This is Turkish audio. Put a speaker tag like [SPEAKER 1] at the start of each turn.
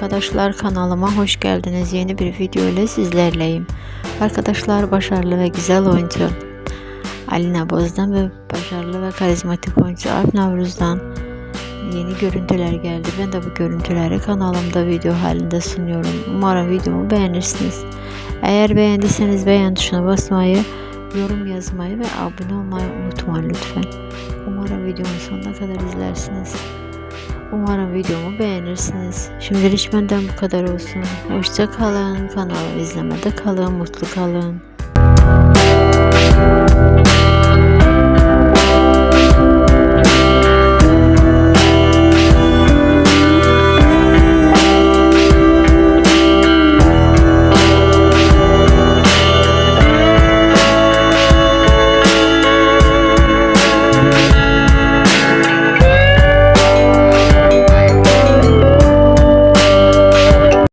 [SPEAKER 1] Arkadaşlar kanalıma hoş geldiniz. Yeni bir video ile sizlerleyim. Arkadaşlar başarılı ve güzel oyuncu Alina Boz'dan ve başarılı ve karizmatik oyuncu Alp Navruz'dan yeni görüntüler geldi. Ben de bu görüntüleri kanalımda video halinde sunuyorum. Umarım videomu beğenirsiniz. Eğer beğendiyseniz beğen tuşuna basmayı, yorum yazmayı ve abone olmayı unutmayın lütfen. Umarım videomu sonuna kadar izlersiniz. Umarım videomu beğenirsiniz. Şimdilik benden bu kadar olsun. Hoşça kalın. Kanalı izlemede kalın. Mutlu kalın.